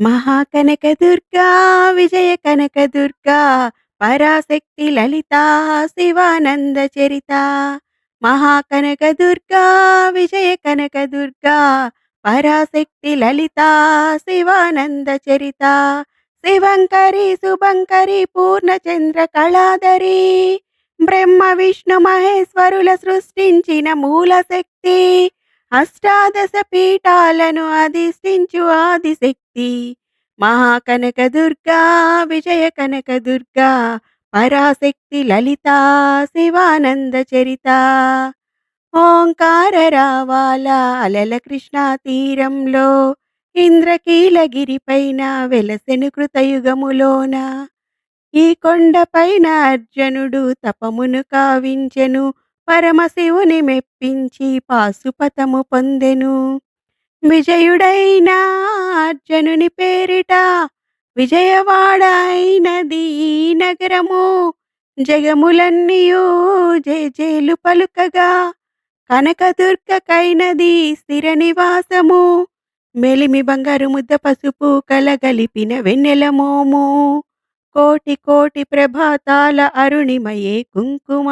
మహాకనక దుర్గా విజయ కనక దుర్గా పరాశక్తి లలిత శివానంద చరిత. మహాకనక దుర్గా విజయ కనక దుర్గా పరాశక్తి లలిత శివానంద చరిత. శివంకరి శుభంకరి పూర్ణచంద్ర కళాధరి. బ్రహ్మ విష్ణు మహేశ్వరుల సృష్టించిన మూల శక్తి. అష్టాదశ పీఠాలను అధిష్ఠించు ఆదిశక్తి. మహాకనక దుర్గా విజయ కనక దుర్గా పరాశక్తి లలిత శివానంద చరిత. ఓంకార రావాల అలల కృష్ణా తీరంలో ఇంద్రకీలగిరి పైన వెలసెను కృతయుగములోన ఈ కొండపైన అర్జునుడు తపమును కావించెను పరమశివుని మెప్పించి పాశుపతము పొందెను. విజయుడైన అర్జునుని పేరిట విజయవాడైనది ఈ నగరము జగములన్నీయు జేజేలు పలుకగా. కనకదుర్గకైనది స్థిర నివాసము మెలిమి బంగారు ముద్ద పసుపు కలగలిపిన వెన్నెలమోము కోటి కోటి ప్రభాతాల అరుణిమయే కుంకుమ.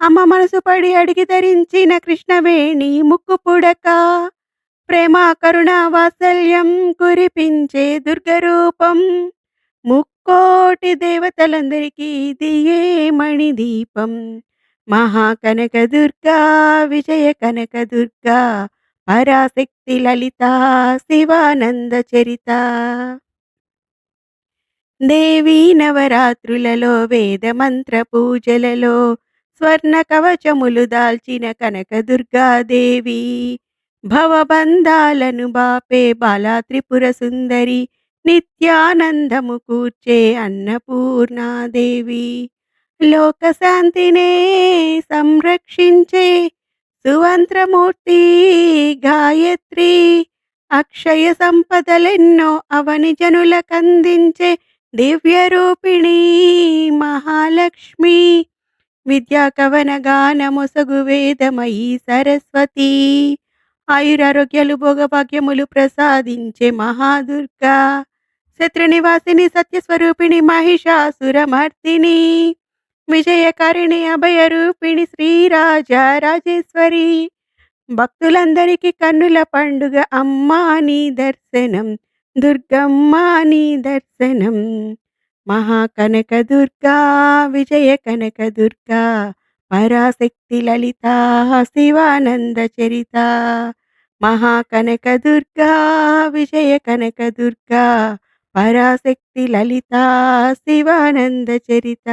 అమ్మ మనసు పడి అడిగి ధరించిన కృష్ణవేణి ముక్కు పుడక. ప్రేమ కరుణ వాత్సల్యం కురిపించే దుర్గరూపం. ముక్కోటి దేవతలందరికీ దియే మణి దీపం మహాకనక దుర్గా విజయ కనక దుర్గా పరాశక్తి లలిత శివానంద చరిత. దేవీ నవరాత్రులలో వేద మంత్ర పూజలలో స్వర్ణ కవచములు దాల్చిన కనక దుర్గాదేవి భవబంధాలను బాపే బాలా త్రిపుర సుందరి నిత్యానందము కూర్చే అన్నపూర్ణాదేవి. లోకశాంతినే సంరక్షించే సువంత్రమూర్తి గాయత్రి అక్షయ సంపదలెన్నో అవని జనులకందించే దివ్యరూపిణీ మహాలక్ష్మి. విద్యా కవన గానమొసగు వేదమయీ సరస్వతి. ఆయురారోగ్యాలు భోగభాగ్యములు ప్రసాదించే మహాదుర్గా. శత్రునివాసిని సత్యస్వరూపిణి మహిషాసురమర్దిని. విజయకారిణి అభయరూపిణి శ్రీరాజా రాజేశ్వరి. భక్తులందరికీ కన్నుల పండుగ అమ్మా నీ దర్శనం దుర్గమ్మ నీ దర్శనం. మహాకనక దుర్గా విజయ కనక దుర్గా పరాశక్తి లలిత శివానంద చరిత. మహాకనక దుర్గా విజయ కనక దుర్గా పరాశక్తి లలిత శివానంద చరిత.